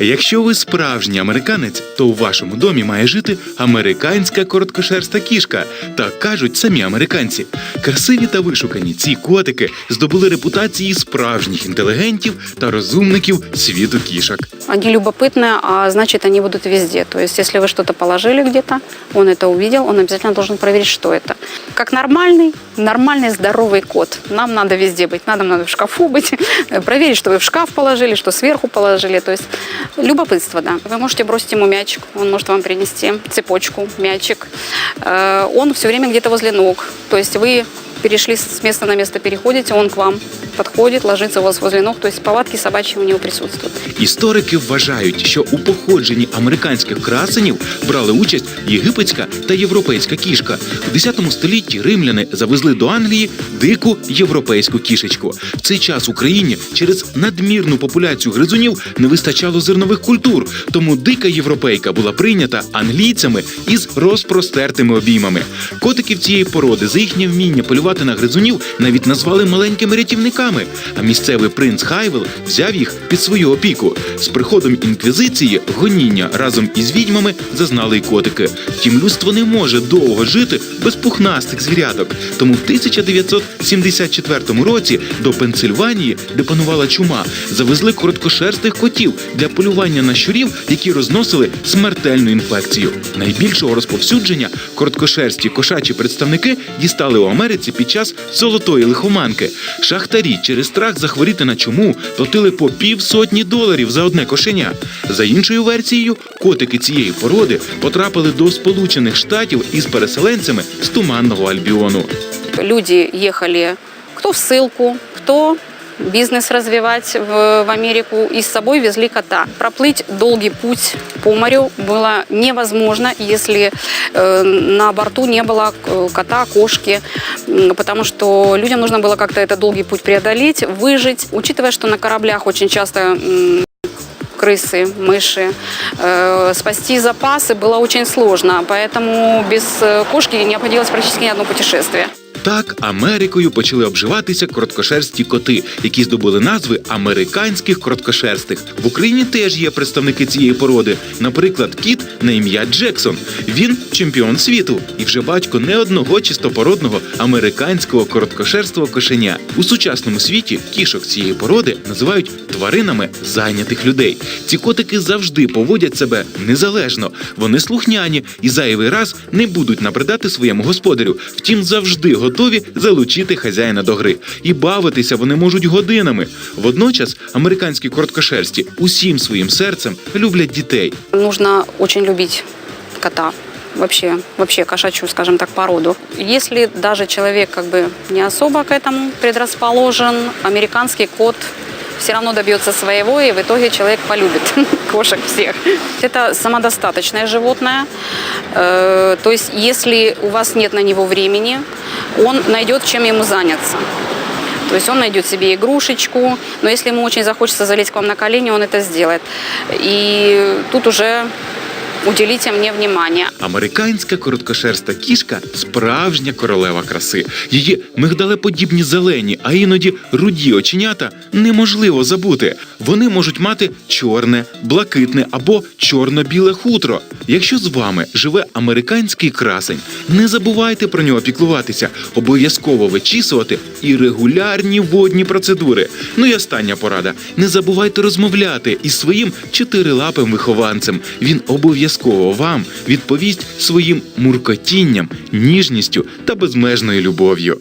Якщо ви справжній американець, то у вашому домі має жити американська короткошерста кішка. Так кажуть самі американці. Красиві та вишукані ці котики здобули репутації справжніх інтелігентів та розумників світу кішок. Они любопытные, а значит, они будут везде. То есть, если вы что-то положили где-то, он это увидел, он обязательно должен проверить, что это. Как нормальный, нормальный здоровый кот. Нам надо везде быть. Надо, надо в шкафу быть, проверить, что вы в шкаф положили, что сверху положили. То есть, любопытство, да. Вы можете бросить ему мячик, он может вам принести цепочку, мячик. Э, Он все время где-то возле ног. То есть, вы перешли с места на место, переходите, он к вам подходит, ложится у вас возле ног. То есть, повадки собачьи у него присутствуют. Історики вважають, що у походженні американських красенів брали участь єгипетська та європейська кішка. У 10 столітті римляни завезли до Англії дику європейську кішечку. В цей час Україні через надмірну популяцію гризунів не вистачало зернових культур, тому дика європейка була прийнята англійцями із розпростертими обіймами. Котиків цієї породи за їхнє вміння полювати на гризунів навіть назвали маленькими рятівниками. А місцевий принц Хайвел взяв їх під свою опіку. З приходом інквізиції гоніння разом із відьмами зазнали й котики. Втім, людство не може довго жити без пухнастих звіряток. Тому в 1974 році до Пенсильванії, де панувала чума, завезли короткошерстих котів для полювання на щурів, які розносили смертельну інфекцію. Найбільшого розповсюдження короткошерсті кошачі представники дістали у Америці під час золотої лихоманки. Шахтарі через страх захворіти на чому платили по півсотні доларів за одне кошеня. За іншою версією, котики цієї породи потрапили до Сполучених Штатів із переселенцями з туманного Альбіону. люди їхали хто в силку, кто бизнес развивать в, в Америку и с собой везли кота. Проплыть долгий путь по морю было невозможно, если э, на борту не было э, кота, кошки, потому что людям нужно было как-то этот долгий путь преодолеть, выжить. Учитывая, что на кораблях очень часто м, крысы, мыши. Э, спасти запасы было очень сложно, поэтому без э, кошки не обходилось практически ни одно путешествие. Так Америкою почали обживатися короткошерсті коти, які здобули назви американських короткошерстих. В Україні теж є представники цієї породи. Наприклад, кіт на ім'я Джексон. Він чемпіон світу і вже батько не одного чистопородного американського короткошерстого кошеня. У сучасному світі кішок цієї породи називають тваринами зайнятих людей. Ці котики завжди поводять себе незалежно. Вони слухняні і зайвий раз не будуть набридати своєму господарю. Втім, завжди готові залучити хазяїна до гри. І бавитися вони можуть годинами. Водночас американські короткошерсті усім своїм серцем люблять дітей. Нужно очень любить кота. Вообще, вообще кошачью, скажем так, породу. Если даже человек как бы не особо к этому предрасположен, американский кот все равно добьется своего, и в итоге человек полюбит кошек всех. Это самодостаточное животное. Э, То есть, если у вас нет на него времени, он найдет, чем ему заняться. То есть он найдет себе игрушечку, но если ему очень захочется залезть к вам на колени, он это сделает. И тут уже уделите мне внимание. Американська короткошерста кішка справжня королева краси. Її мигдалеподібні зелені, а іноді руді оченята неможливо забути. Вони можуть мати чорне, блакитне або чорно-біле хутро. Якщо з вами живе американський красень, не забувайте про нього піклуватися, обов'язково вичісувати і регулярні водні процедури. Ну і остання порада: не забувайте розмовляти із своїм чотирилапим вихованцем. Він обов'язково вам відповість своїм муркотінням, ніжністю та безмежною любов'ю.